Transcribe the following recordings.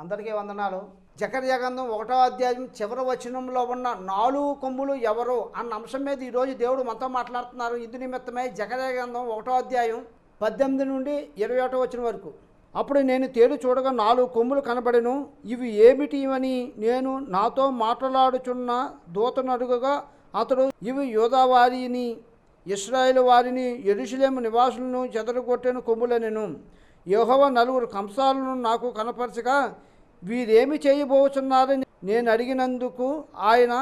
అందరికీ వందనాలు. జకర్య గ్రంథం ఒకటో అధ్యాయం చివరి వచనంలో ఉన్న నాలుగు కొమ్ములు ఎవరు అన్న అంశం మీద ఈరోజు దేవుడు మనతో మాట్లాడుతున్నారు. ఇందు నిమిత్తమై జకర్య గ్రంథం ఒకటో అధ్యాయం పద్దెనిమిది నుండి ఇరవై ఒకటో వచ్చిన వరకు. అప్పుడు నేను తేలు చూడగా నాలుగు కొమ్ములు కనబడెను. ఇవి ఏమిటి అని నేను నాతో మాట్లాడుచున్న దూతను అడుగగా అతడు ఇవి యోధావారిని ఇస్రాయేల్ వారిని ఎరుషులేము నివాసులను చెదరగొట్టిన కొమ్ములనెను. యహోవ నలుగురు కంసాలను నాకు కనపరచగా వీరేమి చేయబోచున్నారని నేను అడిగినందుకు ఆయన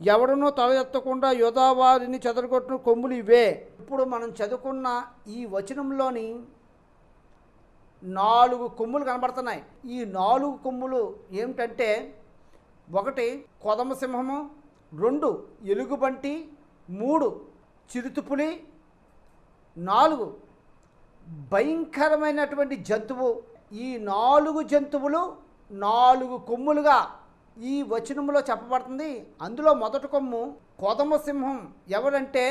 ఎవడనో తల ఎత్తకుండా యోధావారిని చెదరగొట్టిన కొమ్ములు ఇవే. ఇప్పుడు మనం చదువుకున్న ఈ వచనంలోని నాలుగు కొమ్ములు కనబడుతున్నాయి. ఈ నాలుగు కొమ్ములు ఏమిటంటే ఒకటి కొదమసింహము రెండు ఎలుగుబంటి మూడు చిరుతుపులి నాలుగు భయంకరమైనటువంటి జంతువు. ఈ నాలుగు జంతువులు నాలుగు కొమ్ములుగా ఈ వచనంలో చెప్పబడుతుంది. అందులో మొదటి కొమ్ము కోదమసింహం ఎవరంటే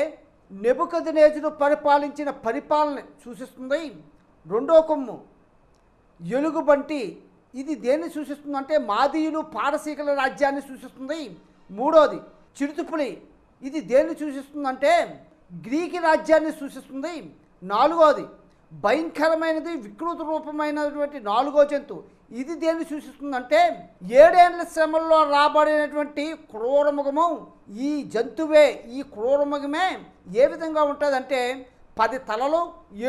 నెబుకదినేజును పరిపాలించిన పరిపాలన సూచిస్తుంది. రెండో కొమ్ము ఎలుగుబంటి. ఇది దేన్ని సూచిస్తుందంటే మాదీయులు పారసీకల రాజ్యాన్ని సూచిస్తుంది. మూడోది చిరుతుపులి. ఇది దేన్ని సూచిస్తుందంటే గ్రీకి రాజ్యాన్ని సూచిస్తుంది. నాలుగోది భయంకరమైనది వికృత రూపమైనటువంటి నాలుగో జంతువు ఇది దేన్ని సూచిస్తుందంటే ఏడేళ్ళ శ్రమల్లో రాబడినటువంటి క్రూరముఖము ఈ జంతువే. ఈ క్రూరముఖమే ఏ విధంగా ఉంటుందంటే పది తలలు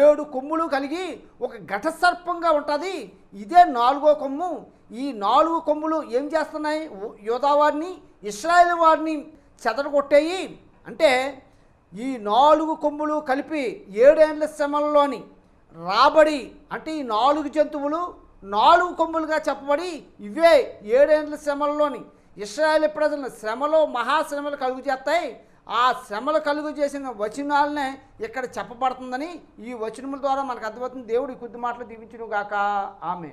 ఏడు కొమ్ములు కలిగి ఒక ఘటసర్పంగా ఉంటుంది. ఇదే నాలుగో కొమ్ము. ఈ నాలుగు కొమ్ములు ఏం చేస్తున్నాయి? యోధా వారిని ఇస్రాయేల్ వారిని చెదరగొట్టేయి. అంటే ఈ నాలుగు కొమ్ములు కలిపి ఏడేళ్ళ శ్రమల్లోని రాబడి అంటే ఈ నాలుగు జంతువులు నాలుగు కొమ్ములుగా చెప్పబడి ఇవే ఏడేండ్ల శ్రమల్లోని. ఇస్రాయేల్ ప్రజలను శ్రమలో మహాశ్రమలు కలుగు చేస్తాయి. ఆ శ్రమలు కలుగు చేసిన వచనాలనే ఇక్కడ చెప్పబడుతుందని ఈ వచనముల ద్వారా మనకు అర్థమవుతుంది. దేవుడు ఈ కొద్ది మాటలు దీవించును గాక ఆమె